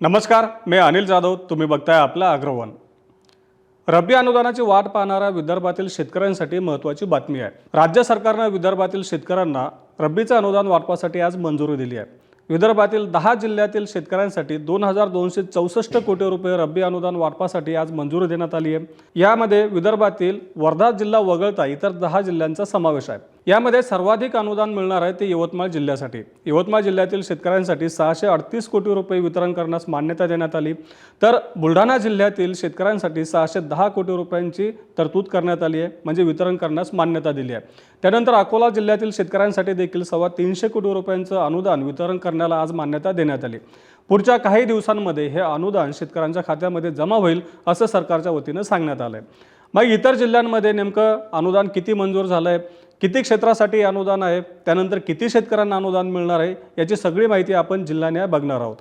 नमस्कार मी अनिल जाधव तुम्ही बघताय आपला अग्रवन. रब्बी अनुदानाची वाट पाहणाऱ्या विदर्भातील शेतकऱ्यांसाठी महत्त्वाची बातमी आहे. राज्य सरकारनं विदर्भातील शेतकऱ्यांना रब्बीचं अनुदान वाटपासाठी आज मंजुरी दिली आहे. विदर्भातील दहा जिल्ह्यातील शेतकऱ्यांसाठी दोन हजार दोनशे चौसष्ट कोटी रुपये रब्बी अनुदान वाटपासाठी आज मंजुरी देण्यात आली आहे. यामध्ये विदर्भातील वर्धा जिल्हा वगळता इतर दहा जिल्ह्यांचा समावेश आहे. यामध्ये सर्वाधिक अनुदान मिळणार आहे ते यवतमाळ जिल्ह्यासाठी. यवतमाळ जिल्ह्यातील शेतकऱ्यांसाठी सहाशे अडतीस कोटी रुपये वितरण करण्यास मान्यता देण्यात आली. तर बुलढाणा जिल्ह्यातील शेतकऱ्यांसाठी सहाशे दहा कोटी रुपयांची तरतूद करण्यात आली आहे म्हणजे वितरण करण्यास मान्यता दिली आहे. त्यानंतर अकोला जिल्ह्यातील शेतकऱ्यांसाठी देखील सव्वा तीनशे कोटी रुपयांचं अनुदान वितरण करण्याला आज मान्यता देण्यात आली. पुढच्या काही दिवसांमध्ये हे अनुदान शेतकऱ्यांच्या खात्यामध्ये जमा होईल असं सरकारच्या वतीनं सांगण्यात आलं आहे मग इतर जिल्ह्यांमध्ये नेमकं अनुदान किती मंजूर झालं आहे किती क्षेत्रासाठी अनुदान आहे त्यानंतर किती शेतकऱ्यांना अनुदान मिळणार आहे याची सगळी माहिती आपण जिल्ह्याने बघणार आहोत.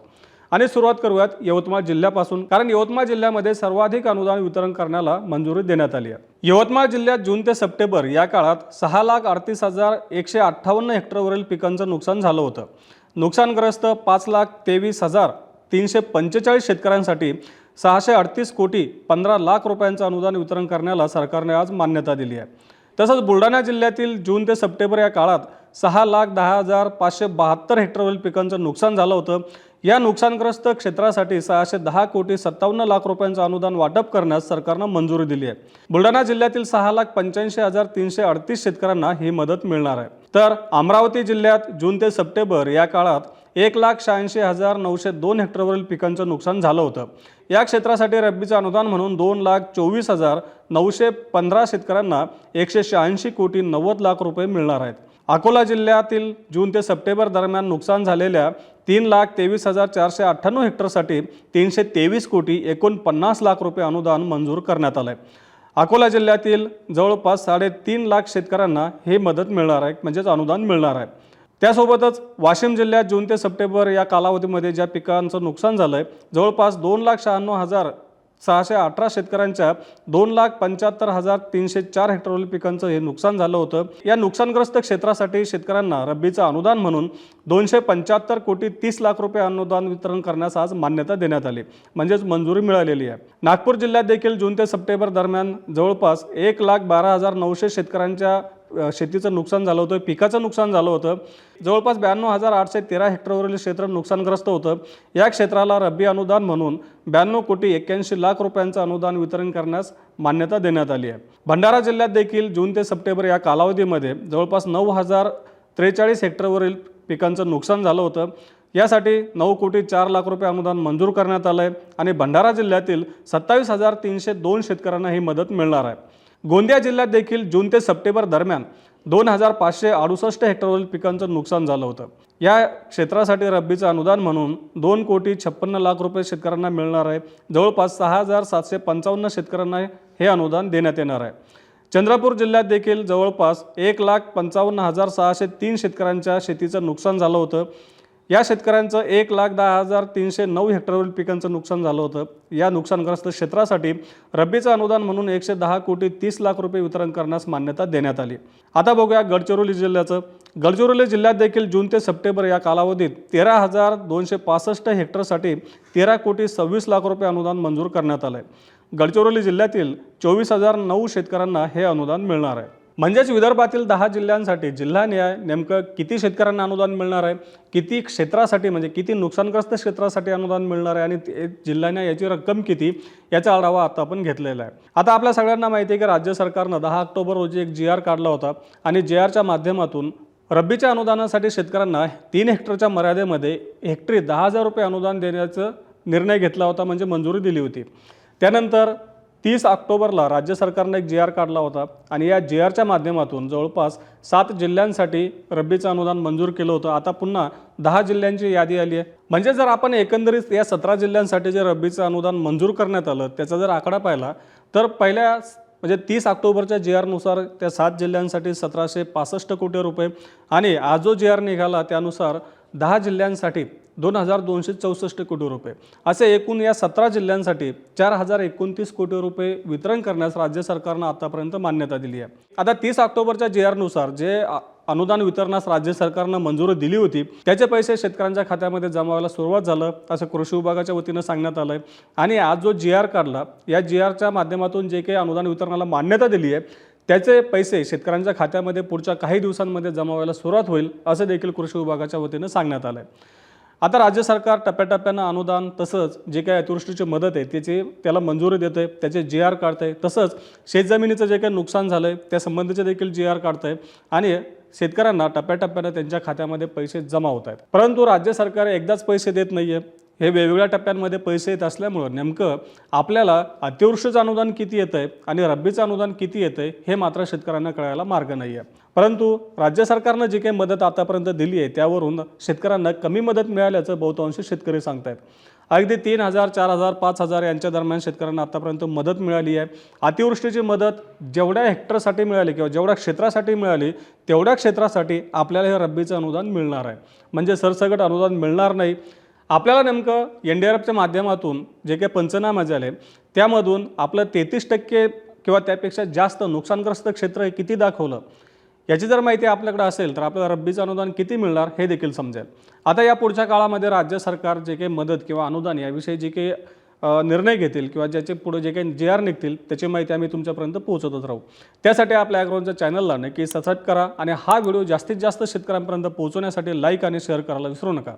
आणि सुरुवात करूयात यवतमाळ जिल्ह्यापासून कारण यवतमाळ जिल्ह्यामध्ये सर्वाधिक अनुदान वितरण करण्याला मंजुरी देण्यात आली आहे. यवतमाळ जिल्ह्यात जून ते सप्टेंबर या काळात सहा लाख अडतीस हजार एकशे अठ्ठावन्न हेक्टरवरील पिकांचं नुकसान झालं होतं. नुकसानग्रस्त पाच लाख तेवीस हजार तीनशे पंचेचाळीस शेतकऱ्यांसाठी सहाशे अडतीस कोटी पंधरा लाख रुपयांचं अनुदान वितरण करण्याला सरकारने आज मान्यता दिली आहे. तसंच बुलढाणा जिल्ह्यातील जून ते सप्टेंबर या काळात सहा लाख दहा हजार पाचशे बहात्तर हेक्टरवरील पिकांचं नुकसान झालं होतं. या नुकसानग्रस्त क्षेत्रासाठी सहाशे दहा कोटी सत्तावन्न लाख रुपयांचं अनुदान वाटप करण्यास सरकारनं मंजुरी दिली आहे. बुलढाणा जिल्ह्यातील सहा लाख पंच्याऐंशी हजार तीनशे अडतीस शेतकऱ्यांना ही मदत मिळणार आहे. तर अमरावती जिल्ह्यात जून ते सप्टेंबर या काळात एक लाख शहाऐंशी हजार नऊशे दोन हेक्टरवरील पिकांचं नुकसान झालं होतं. या क्षेत्रासाठी रब्बीचं अनुदान म्हणून दोन लाख चोवीस हजार नऊशे पंधरा शेतकऱ्यांना एकशे शहाऐंशी कोटी नव्वद लाख रुपये मिळणार आहेत. अकोला जिल्ह्यातील जून ते सप्टेंबर दरम्यान नुकसान झालेल्या तीन लाख तेवीस हजार चारशे अठ्ठ्याण्णव हेक्टरसाठी तीनशे तेवीस कोटी एकोणपन्नास लाख रुपये अनुदान मंजूर करण्यात आलं आहे अकोला जिल्ह्यातील जवळपास साडेतीन लाख शेतकऱ्यांना हे मदत मिळणार आहे म्हणजेच अनुदान मिळणार आहे. त्यासोबतच वाशिम जिल्ह्यात जून ते सप्टेंबर या कालावधीमध्ये ज्या पिकांचं नुकसान झालं आहे जवळपास दोन लाख शहाण्णव हजार सहाशे अठरा शेतकऱ्यांच्या दोन लाख पंच्याहत्तर हजार तीनशे चार हेक्टरवरील पिकांचं हे नुकसान झालं होतं. या नुकसानग्रस्त क्षेत्रासाठी शेतकऱ्यांना रब्बीचं अनुदान म्हणून दोनशे पंच्याहत्तर कोटी तीस लाख रुपये अनुदान वितरण करण्यास आज मान्यता देण्यात आली. म्हणजेच मंजुरी मिळालेली आहे. नागपूर जिल्ह्यात देखील जून ते सप्टेंबर दरम्यान जवळपास एक लाख बारा हजार नऊशे शेतकऱ्यांच्या शेतीचं नुकसान झालं होतं पिकाचं नुकसान झालं होतं. जवळपास ब्याण्णव हजार आठशे तेरा हेक्टरवरील क्षेत्र नुकसानग्रस्त होतं. या क्षेत्राला रब्बी अनुदान म्हणून ब्याण्णव कोटी एक्क्याऐंशी लाख रुपयांचं अनुदान वितरण करण्यास मान्यता देण्यात आली आहे. भंडारा जिल्ह्यात देखील जून ते सप्टेंबर या कालावधीमध्ये जवळपास नऊ हजार त्रेचाळीस हेक्टरवरील पिकांचं नुकसान झालं होतं. यासाठी नऊ कोटी चार लाख रुपये अनुदान मंजूर करण्यात आलं आहे आणि भंडारा जिल्ह्यातील सत्तावीस हजार तीनशे दोन शेतकऱ्यांना ही मदत मिळणार आहे. गोंदिया जिल्ह्यात देखील जून ते सप्टेंबर दरम्यान दोन हजार पाचशे अडुसष्ट हेक्टरवरील पिकांचं नुकसान झालं होतं. या क्षेत्रासाठी रब्बीचं अनुदान म्हणून दोन कोटी छप्पन्न लाख रुपये शेतकऱ्यांना मिळणार आहे. जवळपास सहा हजार सातशे पंचावन्न शेतकऱ्यांना हे अनुदान देण्यात येणार आहे. चंद्रपूर जिल्ह्यात देखील जवळपास एक लाख पंचावन्न हजार सहाशे तीन शेतकऱ्यांच्या शेतीचं नुकसान झालं होतं. या शेतकऱ्यांचं एक लाख दहा हजार तीनशे नऊ हेक्टरवरील पिकांचं नुकसान झालं होतं. या नुकसानग्रस्त क्षेत्रासाठी रब्बीचं अनुदान म्हणून एकशे दहा कोटी तीस लाख रुपये वितरण करण्यास मान्यता देण्यात आली. आता बघूया गडचिरोली जिल्ह्याचं. गडचिरोली जिल्ह्यात देखील जून ते सप्टेंबर या कालावधीत तेरा हजार दोनशे पासष्ट हेक्टरसाठी तेरा कोटी सव्वीस लाख रुपये अनुदान मंजूर करण्यात आलं आहे गडचिरोली जिल्ह्यातील चोवीस हजार नऊ शेतकऱ्यांना हे अनुदान मिळणार आहे. म्हणजेच विदर्भातील दहा जिल्ह्यांसाठी जिल्हा न्याय नेमकं किती शेतकऱ्यांना अनुदान मिळणार आहे? किती क्षेत्रासाठी म्हणजे किती नुकसानग्रस्त क्षेत्रासाठी अनुदान मिळणार आहे? आणि ते जिल्हा न्याय याची रक्कम किती? याचा आढावा आता आपण घेतलेला आहे. आता आपल्या सगळ्यांना माहिती आहे की राज्य सरकारनं दहा ऑक्टोबर रोजी एक जी आर काढला होता. आणि जे आरच्या माध्यमातून रब्बीच्या अनुदानासाठी शेतकऱ्यांना तीन हेक्टरच्या मर्यादेमध्ये हेक्टरी दहा हजार रुपये अनुदान देण्याचा निर्णय घेतला होता म्हणजे मंजुरी दिली होती. त्यानंतर तीस ऑक्टोबरला राज्य सरकारनं एक जी आर काढला होता आणि या जी आरच्या माध्यमातून जवळपास सात जिल्ह्यांसाठी रब्बीचं अनुदान मंजूर केलं होतं. आता पुन्हा दहा जिल्ह्यांची यादी आली आहे. म्हणजे जर आपण एकंदरीत या सतरा जिल्ह्यांसाठी जे रब्बीचं अनुदान मंजूर करण्यात आलं त्याचा जर आकडा पाहिला तर पहिल्या म्हणजे तीस ऑक्टोबरच्या जी आरनुसार त्या सात जिल्ह्यांसाठी सतराशे पासष्ट कोटी रुपये आणि आज जो जी आर निघाला त्यानुसार दहा जिल्ह्यांसाठी दोन हजार दोनशे चौसष्ट कोटी रुपये. असे एकूण या सतरा जिल्ह्यांसाठी चार हजार एकोणतीस कोटी रुपये वितरण करण्यास राज्य सरकारनं आतापर्यंत मान्यता दिली आहे. आता तीस ऑक्टोबरच्या जी आरनुसार जे अनुदान वितरणास राज्य सरकारनं मंजुरी दिली होती त्याचे पैसे शेतकऱ्यांच्या खात्यामध्ये जमा व्हायला सुरुवात झालं असं कृषी विभागाच्या वतीनं सांगण्यात आलं आहे आणि आज जो जी आर काढला या जी आरच्या माध्यमातून जे काही अनुदान वितरणाला मान्यता दिली आहे त्याचे पैसे शेतकऱ्यांच्या खात्यामध्ये पुढच्या काही दिवसांमध्ये जमा व्हायला सुरुवात होईल असं देखील कृषी विभागाच्या वतीनं सांगण्यात आलं आहे आता राज्य सरकार टप्प्याटप्प्यानं अनुदान तसंच जे काही अतिवृष्टीची मदत आहे त्याची त्याला मंजुरी देतं आहे त्याचे जी आर काढतं आहे तसंच शेतजमिनीचं जे काही नुकसान झालं आहे त्या संबंधीचे देखील जी आर काढतं आहे आणि शेतकऱ्यांना टप्प्याटप्प्यानं त्यांच्या खात्यामध्ये पैसे जमा होत आहेत परंतु राज्य सरकार एकदाच पैसे देत नाही आहे हे वेगवेगळ्या टप्प्यांमध्ये पैसे येत असल्यामुळं नेमकं आपल्याला अतिवृष्टीचं अनुदान किती येतं आहे आणि रब्बीचं अनुदान किती येतं आहे हे मात्र शेतकऱ्यांना कळायला मार्ग नाही आहे परंतु राज्य सरकारनं जी काही मदत आतापर्यंत दिली आहे त्यावरून शेतकऱ्यांना कमी मदत मिळाल्याचं बहुतांश शेतकरी सांगतायत. अगदी तीन हजार चार हजार पाच हजार यांच्या दरम्यान शेतकऱ्यांना आतापर्यंत मदत मिळाली आहे. अतिवृष्टीची मदत जेवढ्या हेक्टरसाठी मिळाली किंवा जेवढ्या क्षेत्रासाठी मिळाली तेवढ्या क्षेत्रासाठी आपल्याला हे रब्बीचं अनुदान मिळणार आहे. म्हणजे सरसगट अनुदान मिळणार नाही. आपल्याला नेमकं एन डी आर एफच्या माध्यमातून जे काही पंचनामे झाले त्यामधून आपलं तेहतीस टक्के किंवा त्यापेक्षा जास्त नुकसानग्रस्त क्षेत्र हे किती दाखवलं याची जर माहिती आपल्याकडे असेल तर आपल्याला रब्बीचं अनुदान किती मिळणार हे देखील समजेल. आता या पुढच्या काळामध्ये राज्य सरकार जे काही मदत किंवा अनुदान याविषयी जे काही निर्णय घेतील किंवा ज्याचे पुढे जे काही जे आर निघतील त्याची माहिती आम्ही तुमच्यापर्यंत पोहोचतच राहू. त्यासाठी आपल्या ॲग्रोनच्या चॅनलला नक्की सबस्क्राईब करा आणि हा व्हिडिओ जास्तीत जास्त शेतकऱ्यांपर्यंत पोहोचवण्यासाठी लाईक आणि शेअर करायला विसरू नका.